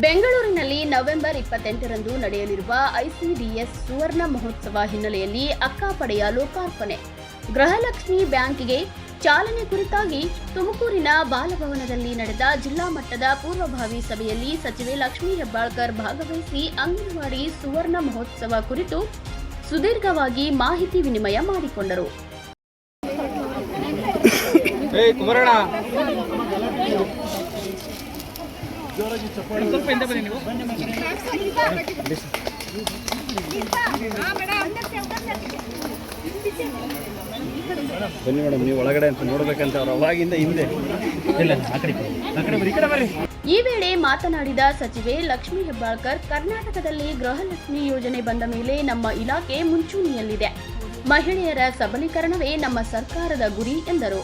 ಬೆಂಗಳೂರಿನಲ್ಲಿ ನವೆಂಬರ್ ಇಪ್ಪತ್ತೆಂಟರಂದು ನಡೆಯಲಿರುವ ಐಸಿಡಿಎಸ್ ಸುವರ್ಣ ಮಹೋತ್ಸವ ಹಿನ್ನೆಲೆಯಲ್ಲಿ ಅಕ್ಕಾಪಡೆಯ ಲೋಕಾರ್ಪಣೆ. ಗೃಹಲಕ್ಷ್ಮಿ ಬ್ಯಾಂಕ್ಗೆ ಚಾಲನೆ ಕುರಿತಾಗಿ ತುಮಕೂರಿನ ಬಾಲಭವನದಲ್ಲಿ ನಡೆದ ಜಿಲ್ಲಾ ಮಟ್ಟದ ಪೂರ್ವಭಾವಿ ಸಭೆಯಲ್ಲಿ ಸಚಿವೆ ಲಕ್ಷ್ಮೀ ಹೆಬ್ಬಾಳ್ಕರ್ ಭಾಗವಹಿಸಿ ಅಂಗನವಾಡಿ ಸುವರ್ಣ ಮಹೋತ್ಸವ ಕುರಿತು ಸುದೀರ್ಘವಾಗಿ ಮಾಹಿತಿ ವಿನಿಮಯ ಮಾಡಿಕೊಂಡರು. ಬನ್ನಿ ಮೇಡಮ್, ನೀವು ಒಳಗಡೆ ಅಂತ ನೋಡ್ಬೇಕಂತ ಅವ್ರು ಅವಾಗಿಂದ ಹಿಂದೆ. ಈ ವೇಳೆ ಮಾತನಾಡಿದ ಸಚಿವೆ ಲಕ್ಷ್ಮೀ ಹೆಬ್ಬಾಳ್ಕರ್, ಕರ್ನಾಟಕದಲ್ಲಿ ಗೃಹಲಕ್ಷ್ಮಿ ಯೋಜನೆ ಬಂದ ಮೇಲೆ ನಮ್ಮ ಇಲಾಖೆ ಮುಂಚೂಣಿಯಲ್ಲಿದೆ. ಮಹಿಳೆಯರ ಸಬಲೀಕರಣವೇ ನಮ್ಮ ಸರ್ಕಾರದ ಗುರಿ ಎಂದರು.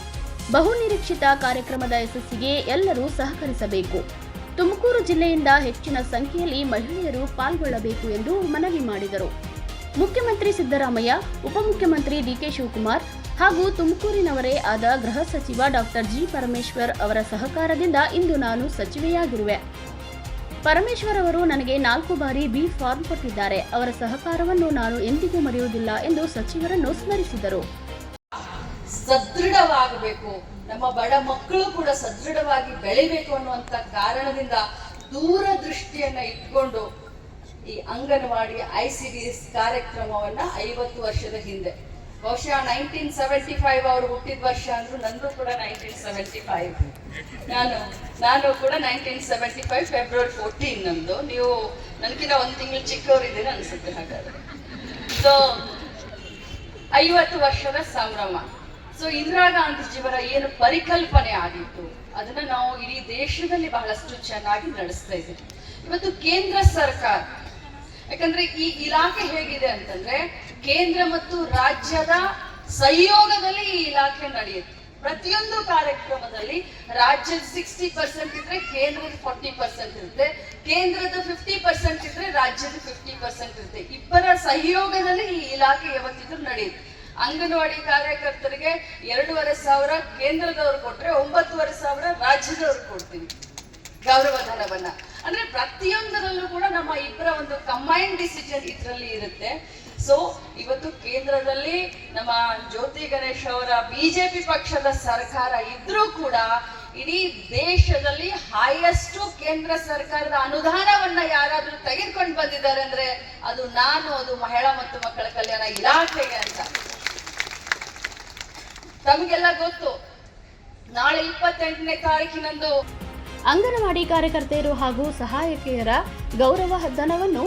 ಬಹುನಿರೀಕ್ಷಿತ ಕಾರ್ಯಕ್ರಮದ ಯಶಸ್ಸಿಗೆ ಎಲ್ಲರೂ ಸಹಕರಿಸಬೇಕು. ತುಮಕೂರು ಜಿಲ್ಲೆಯಿಂದ ಹೆಚ್ಚಿನ ಸಂಖ್ಯೆಯಲ್ಲಿ ಮಹಿಳೆಯರು ಪಾಲ್ಗೊಳ್ಳಬೇಕು ಎಂದು ಮನವಿ ಮಾಡಿದರು. ಮುಖ್ಯಮಂತ್ರಿ ಸಿದ್ದರಾಮಯ್ಯ, ಉಪಮುಖ್ಯಮಂತ್ರಿ ಡಿಕೆ ಶಿವಕುಮಾರ್ ಹಾಗೂ ತುಮಕೂರಿನವರೇ ಆದ ಗೃಹ ಸಚಿವ ಡಾಕ್ಟರ್ ಜಿ ಪರಮೇಶ್ವರ್ ಅವರ ಸಹಕಾರದಿಂದ ಇಂದು ನಾನು ಸಚಿವೆಯಾಗಿರುವೆ. ಪರಮೇಶ್ವರ್ ಅವರು ನನಗೆ ನಾಲ್ಕು ಬಾರಿ ಬಿ ಫಾರ್ಮ್ ಕೊಟ್ಟಿದ್ದಾರೆ. ಅವರ ಸಹಕಾರವನ್ನು ನಾನು ಎಂದಿಗೂ ಮರೆಯುವುದಿಲ್ಲ ಎಂದು ಸಚಿವರನ್ನು ಸ್ಮರಿಸಿದರು. ಸದೃಢವಾಗಬೇಕು. ನಮ್ಮ ಬಡ ಮಕ್ಕಳು ಕೂಡ ಸದೃಢವಾಗಿ ಬೆಳಿಬೇಕು ಅನ್ನುವಂತ ಕಾರಣದಿಂದ ದೂರದೃಷ್ಟಿಯನ್ನ ಇಟ್ಕೊಂಡು ಈ anganwadi I C D S ಕಾರ್ಯಕ್ರಮವನ್ನ ಐವತ್ತು ವರ್ಷದ ಹಿಂದೆ. ಬಹುಶಃ ನೈನ್ಟೀನ್ ಸೆವೆಂಟಿ ಫೈವ್ ಅವರು ಹುಟ್ಟಿದ ವರ್ಷ ಅಂದ್ರು ನಂದು ಕೂಡ ನೈನ್ಟೀನ್ ಸೆವೆಂಟಿ ಫೈವ್. ನಾನು ನಾನು ಕೂಡ nineteen seventy five, February fourteen ನಂದು. ನೀವು, ನನಗಿನ್ನ ಒಂದು ತಿಂಗಳು ಚಿಕ್ಕವರಿದ್ದೀನಿ ಅನ್ಸುತ್ತೆ ಹಾಗಾದ್ರೆ. ಸೊ ಐವತ್ತು ವರ್ಷದ ಸಂಭ್ರಮ. ಸೊ ಇಂದಿರಾ ಗಾಂಧೀಜಿಯವರ ಏನು ಪರಿಕಲ್ಪನೆ ಆಗಿತ್ತು, ಅದನ್ನ ನಾವು ಇಡೀ ದೇಶದಲ್ಲಿ ಬಹಳಷ್ಟು ಚೆನ್ನಾಗಿ ನಡೆಸ್ತಾ ಇದ್ದೀವಿ. ಇವತ್ತು ಕೇಂದ್ರ ಸರ್ಕಾರ, ಯಾಕಂದ್ರೆ ಈ ಇಲಾಖೆ ಹೇಗಿದೆ ಅಂತಂದ್ರೆ ಕೇಂದ್ರ ಮತ್ತು ರಾಜ್ಯದ ಸಹಯೋಗದಲ್ಲಿ ಈ ಇಲಾಖೆ ನಡೆಯುತ್ತೆ. ಪ್ರತಿಯೊಂದು ಕಾರ್ಯಕ್ರಮದಲ್ಲಿ ರಾಜ್ಯದ ಸಿಕ್ಸ್ಟಿ ಪರ್ಸೆಂಟ್ ಇದ್ರೆ ಕೇಂದ್ರದ ಫಾರ್ಟಿ ಪರ್ಸೆಂಟ್ ಇರುತ್ತೆ, ಕೇಂದ್ರದ ಫಿಫ್ಟಿ ಪರ್ಸೆಂಟ್ ಇದ್ರೆ ರಾಜ್ಯದ ಫಿಫ್ಟಿ ಪರ್ಸೆಂಟ್ ಇರುತ್ತೆ. ಇಬ್ಬರ ಸಹಯೋಗದಲ್ಲಿ ಈ ಇಲಾಖೆ ಯಾವತ್ತಿದ್ರು ನಡೆಯುತ್ತೆ. ಅಂಗನವಾಡಿ ಕಾರ್ಯಕರ್ತರಿಗೆ ಎರಡೂವರೆ ಸಾವಿರ ಕೇಂದ್ರದವ್ರು ಕೊಟ್ರೆ ಒಂಬತ್ತುವರೆ ಸಾವಿರ ರಾಜ್ಯದವ್ರು ಕೊಡ್ತೀವಿ. ಗೌರವಧನವನ್ನ ಅಂದ್ರೆ ಪ್ರತಿಯೊಂದರಲ್ಲೂ ಕೂಡ ನಮ್ಮ ಇಬ್ಬರ ಒಂದು ಕಂಬೈನ್ ಡಿಸಿಷನ್ ಇದರಲ್ಲಿ ಇರುತ್ತೆ. ಸೊ ಇವತ್ತು ಕೇಂದ್ರದಲ್ಲಿ ನಮ್ಮ ಜ್ಯೋತಿ ಗಣೇಶ್ ಅವರ ಬಿಜೆಪಿ ಪಕ್ಷದ ಸರ್ಕಾರ ಇದ್ರೂ ಕೂಡ ಇಡೀ ದೇಶದಲ್ಲಿ ಹೈಯೆಸ್ಟ್ ಕೇಂದ್ರ ಸರ್ಕಾರದ ಅನುದಾನವನ್ನ ಯಾರಾದ್ರೂ ತೆಗೆದುಕೊಂಡು ಬಂದಿದ್ದಾರೆ ಅಂದ್ರೆ ಅದು ನಾನು, ಅದು ಮಹಿಳಾ ಮತ್ತು ಮಕ್ಕಳ ಕಲ್ಯಾಣ ಇಲಾಖೆಗೆ ಅಂತ. ತಮಗೆಲ್ಲ ಗೊತ್ತು. ನಾಳೆ ಇಪ್ಪತ್ತೆಂಟನೇ ತಾರೀಕಿನಂದು ಅಂಗನವಾಡಿ ಕಾರ್ಯಕರ್ತೆಯರು ಹಾಗೂ ಸಹಾಯಕಿಯರ ಗೌರವ ಧನವನ್ನು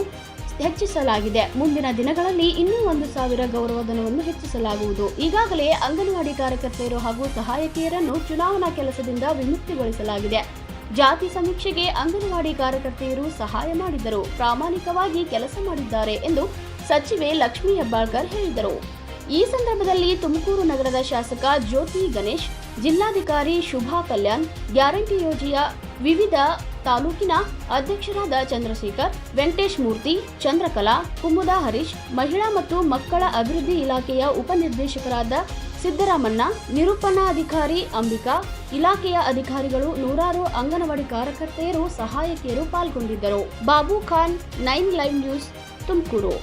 ಹೆಚ್ಚಿಸಲಾಗಿದೆ. ಮುಂದಿನ ದಿನಗಳಲ್ಲಿ ಇನ್ನೂ ಒಂದು ಸಾವಿರ ಗೌರವಧನವನ್ನು ಹೆಚ್ಚಿಸಲಾಗುವುದು. ಈಗಾಗಲೇ ಅಂಗನವಾಡಿ ಕಾರ್ಯಕರ್ತೆಯರು ಹಾಗೂ ಸಹಾಯಕಿಯರನ್ನು ಚುನಾವಣಾ ಕೆಲಸದಿಂದ ವಿಮುಕ್ತಿಗೊಳಿಸಲಾಗಿದೆ. ಜಾತಿ ಸಮೀಕ್ಷೆಗೆ ಅಂಗನವಾಡಿ ಕಾರ್ಯಕರ್ತೆಯರು ಸಹಾಯ ಮಾಡಿದರು. ಪ್ರಾಮಾಣಿಕವಾಗಿ ಕೆಲಸ ಮಾಡಿದ್ದಾರೆ ಎಂದು ಸಚಿವೆ ಲಕ್ಷ್ಮೀ ಹೆಬ್ಬಾಳ್ಕರ್ ಹೇಳಿದರು. ಈ ಸಂದರ್ಭದಲ್ಲಿ ತುಮಕೂರು ನಗರದ ಶಾಸಕ ಜ್ಯೋತಿ ಗಣೇಶ್, ಜಿಲ್ಲಾಧಿಕಾರಿ ಶುಭಾ ಕಲ್ಯಾಣ್, ಗ್ಯಾರಂಟಿ ಯೋಜನೆಯ ವಿವಿಧ ತಾಲೂಕಿನ ಅಧ್ಯಕ್ಷರಾದ ಚಂದ್ರಶೇಖರ್, ವೆಂಕಟೇಶ್ ಮೂರ್ತಿ, ಚಂದ್ರಕಲಾ, ಕುಮುದಾ ಹರೀಶ್, ಮಹಿಳಾ ಮತ್ತು ಮಕ್ಕಳ ಅಭಿವೃದ್ಧಿ ಇಲಾಖೆಯ ಉಪನಿರ್ದೇಶಕರಾದ ಸಿದ್ದರಾಮಣ್ಣ, ನಿರೂಪಣಾಧಿಕಾರಿ ಅಂಬಿಕಾ, ಇಲಾಖೆಯ ಅಧಿಕಾರಿಗಳು ನೂರಾರು ಅಂಗನವಾಡಿ ಕಾರ್ಯಕರ್ತೆಯರು ಸಹಾಯಕಿಯರು ಪಾಲ್ಗೊಂಡಿದ್ದರು. Babu Khan, nine live news, Tumakuru.